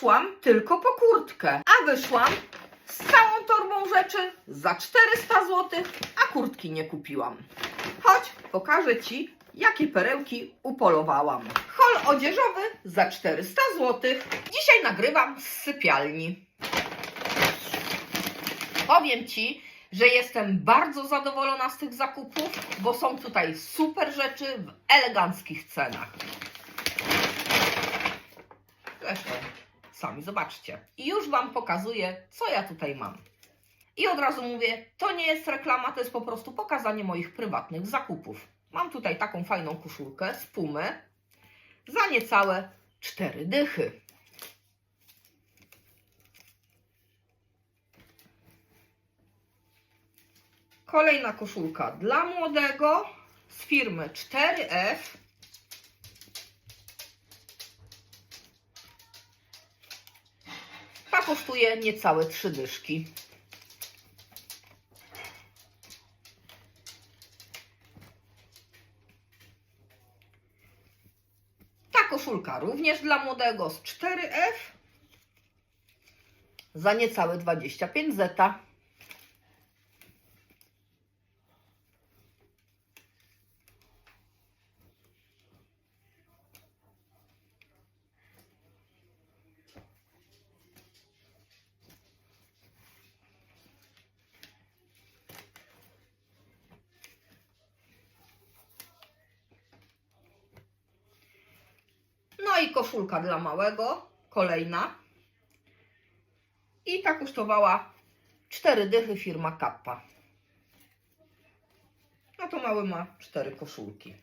poszłam tylko po kurtkę, a wyszłam z całą torbą rzeczy za 400 zł, a kurtki nie kupiłam. Chodź, pokażę Ci, jakie perełki upolowałam. Hol odzieżowy za 400 zł. Dzisiaj nagrywam z sypialni. Powiem Ci, że jestem bardzo zadowolona z tych zakupów, bo są tutaj super rzeczy w eleganckich cenach. Zresztą, sami zobaczcie. I już Wam pokazuję, co ja tutaj mam. I od razu mówię, to nie jest reklama, to jest po prostu pokazanie moich prywatnych zakupów. Mam tutaj taką fajną koszulkę z Pumy za niecałe 4 dychy. Kolejna koszulka dla młodego z firmy 4F. Ta kosztuje niecałe 3 dyszki. Ta koszulka również dla młodego z 4F za niecałe 25 zeta. No i koszulka dla małego, kolejna. I ta kosztowała 4 dychy firma Kappa. No to mały ma 4 koszulki.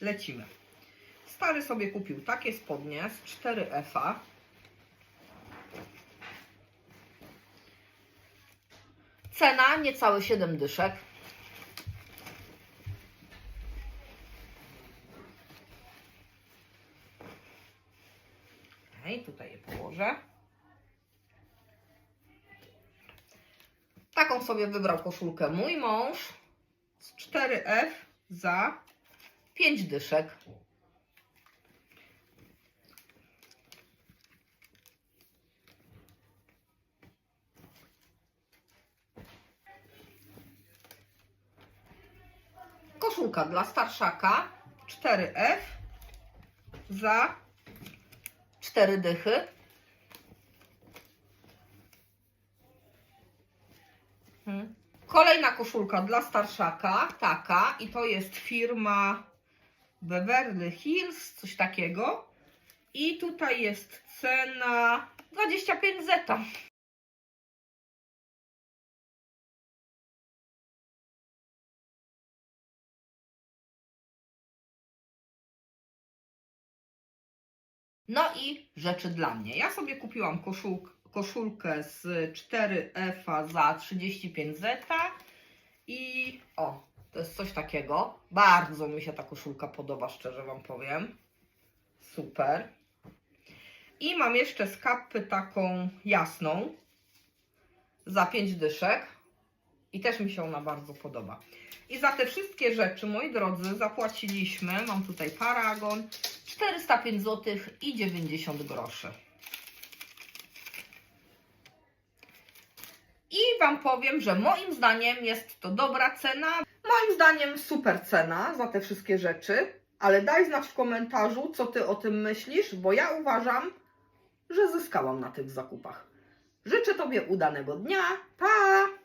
Lecimy. Stary sobie kupił takie spodnie z 4F-a. Cena niecałe 7 dyszek. Okej, tutaj je położę. Taką sobie wybrał koszulkę mój mąż z 4F za 5 dyszek. Koszulka dla starszaka 4F za 4 dychy. Hmm. Kolejna koszulka dla starszaka, taka, i to jest firma Beverly Hills, coś takiego. I tutaj jest cena 25 zeta. No i rzeczy dla mnie. Ja sobie kupiłam koszul, koszulkę z 4F za 35 zeta i o, to jest coś takiego. Bardzo mi się ta koszulka podoba, szczerze Wam powiem. Super. I mam jeszcze z kappy taką jasną za 5 dyszek i też mi się ona bardzo podoba. I za te wszystkie rzeczy, moi drodzy, zapłaciliśmy, mam tutaj paragon, 405 zł i 90 groszy. I Wam powiem, że moim zdaniem jest to dobra cena. Moim zdaniem super cena za te wszystkie rzeczy, ale daj znać w komentarzu, co Ty o tym myślisz, bo ja uważam, że zyskałam na tych zakupach. Życzę Tobie udanego dnia. Pa!